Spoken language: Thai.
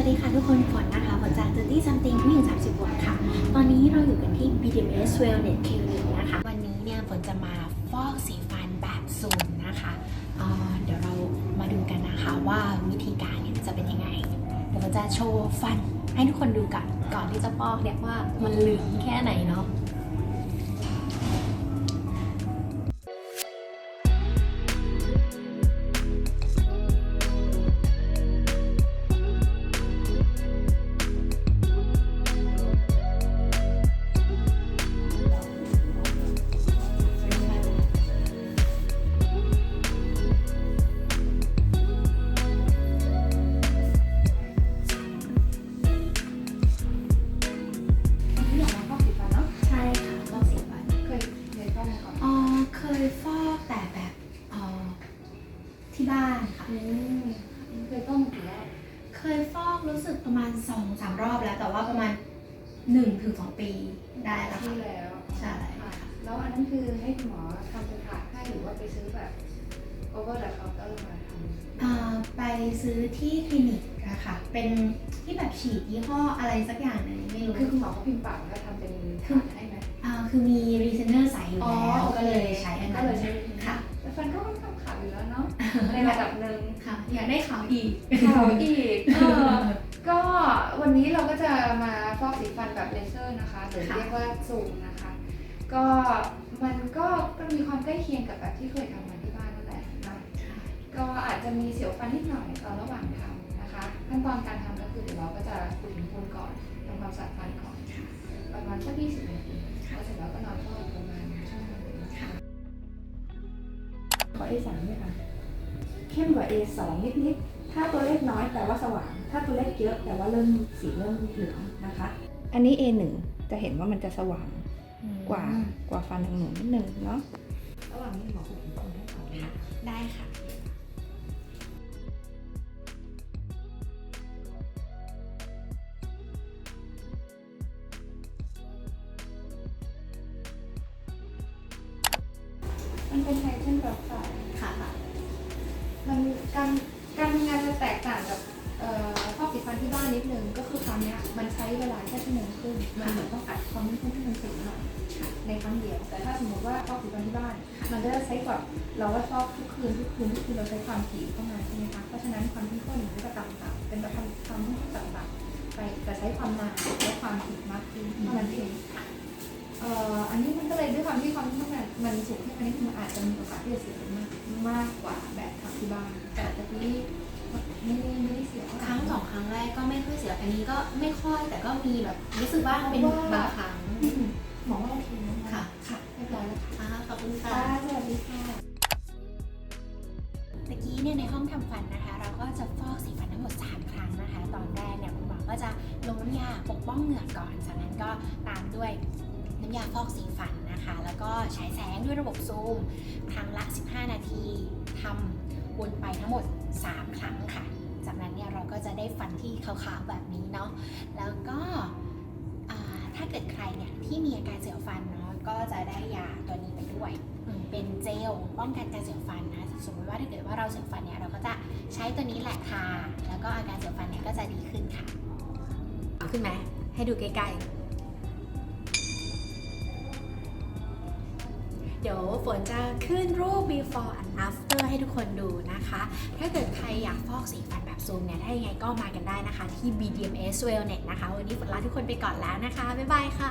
วัสดีค่ะทุกคนฝนนะคะฝนจาก30 something ผู้หญิง30บวกค่ะ ตอนนี้เราอยู่กันที่ BDMS Wellness Clinic นะคะ วันนี้เนี่ยฝนจะมาฟอกสีฟันแบบซูมนะคะเเดี๋ยวเรามาดูกันนะคะว่าวิธีการเนี่ยจะเป็นยังไง เดี๋ยวฝนจะโชว์ฟันให้ทุกคนดูกันก่อนที่จะฟอกเนี่ยว่ามันเหลืองแค่ไหนเนาะ ที่บ้านค่ะ อืมเคยฟอกมากี่รอบเคยฟอกรู้สึกประมาณสองสามรอบแล้ว แต่ว่าประมาณหนึ่งถึงสองปีได้แล้วที่ค่ะแล้วใช่ค่ะแล้วอันนั้นคือให้คุณหมอทำเป็นถาดให้หรือว่าไปซื้อแบบ over the counter มาทำอ่าไปซื้อที่คลินิกอะค่ะเป็นที่แบบฉีดยี่ห้ออะไรสักอย่างหนึงไม่รู้คือคุณหมอเขาพิมพ์ปากแล้วทำเป็นถาดให้ไหม อ่าคือมีรีเซนเนอร์ใสอยู่แล้วก็เลยใช้อันก็นั้นเลยใช้วิธีค่ะ แต่ฟันก็ ในระดับหนึ่งค่ะ อยากได้ขาวอีกขาวอีกเออก็วันนี้เราก็จะมาฟอกสีฟันแบบเลเซอร์นะคะหรือค่ะเรียกว่าซูมนะคะ ก็มันก็มันมีความใกล้เคียงกับแบบที่เคยทำมาที่บ้านนั่นแหละเนาะก็อาจจะมีเสียวฟันนิดหน่อยตอนระหว่างทำนะคะ ขั้นตอนการทำก็คือเดี๋ยวเราก็จะขุดหินปูนก่อนทำความสะอาดฟันก่อนประมาณสัก20นาทีแล้วเสร็จแล้วก็นอนเฝ้าอีกประมาณชั่วโมงหนึ่งค่ะขอ A3 ด้วยค่ะ เข้มกว่า A2 นิดๆ ถ้าตัวเลขน้อยแต่ว่าสว่าง ถ้าตัวเลขเยอะแต่ว่าเริ่มสีเริ่มเหลืองนะคะ อันนี้ A1 จะเห็นว่ามันจะสว่างกว่ากว่าฟันของหนูนิดนึงเนาะ ระหว่างนี้หมอขุดหินปูนให้ก่อนนะได้ค่ะมันเป็นไทเทนแบบไฟค่ะมัน การการทำงานจะแตกต่างกับเอ่อฟอกสีฟันที่บ้านนิดนึงก็คือครั้งนี้ยมันใช้เวลาแค่ชั่วโมงครึ่งมันเหมือนต้องอัดความเข้มข้นให้มันสูงหน่อยในครั้งเดียว แต่ถ้าสมมติว่าฟอกสีฟันที่บ้าน มันก็จะใช้กว่าเราก็ฟอกทุกคืนทุกคืนทุกคืนเราใช้ความถี่เข้ามาใช่ไหมคะเพราะฉะนั้นความเข้มข้นมันก็จะต่ำๆเป็นแบบความมเข้มข้นต่ำๆไปแต่ใช้ความนานและความถี่มากขึ้นเท่านั้นเองเอ่ออันนี้มันก็เลยด้วยความที่ความเข้มข้นมันมันสูงขึ้นอันนี้มันอาจจะมีโอกาสที่จะเสียมาก มากกว่าแบบทำที่บ้านแต่ตะกี้ไม่ได้ไม่ได้เสียเท่าไหคร่รั้งสองครั้งแรกก็ไม่ค่อยเสีย อันนี้ก็ไม่ค่อยแต่ก็มีแบบรู้สึกว่าเป็นบางครั้งอืมหมอว่าโอเคนะค่ะค่ะเรียบร้อยแล้วค่ะอ่าขอบคุณค่ะค่ะ สวัสดีค่ะ เมื่อกี้เนี่ยในห้องทำฟันนะคะ เราก็จะฟอกสีฟันทั้งหมด 3 ครั้งนะคะ ตอนแรกเนี่ยคุณหมอก็จะลงน้ำยาปกป้องเหงือกก่อนจากนั้นก็ตามด้วย น้ำยาฟอกสีฟันนะคะ แล้วก็ฉายแสงด้วยระบบซูมครั้งละ 15 นาทีทำวนไปทั้งหมด 3 ครั้งค่ะ จากนั้นเนี่ยเราก็จะได้ฟันที่ขาวๆแบบนี้เนาะแล้วก็ถ้าเกิดใครเนี่ยที่มีอาการเสียวฟันเนาะก็จะได้ยาตัวนี้ไปด้วยเป็นเจลป้องกันการเสียวฟันนะสมมติว่าถ้าเกิดว่าเราเสียวฟันเนี่ยเราก็จะใช้ตัวนี้แหละทาแล้วก็อาการเสียวฟันเนี่ยก็จะดีขึ้นค่ะขึ้นไหมให้ดูใกล้ๆ เดี๋ยวฝนจะขึ้นรูป before and after ให้ทุกคนดูนะคะ ถ้าเกิดใครอยากฟอกสีฟันแบบซูมเนี่ยถ้ายังไงก็มากันได้นะคะที่ BDMS Wellness นะคะ วันนี้ฝนลาทุกคนไปก่อนแล้วนะคะ บ๊ายบายค่ะ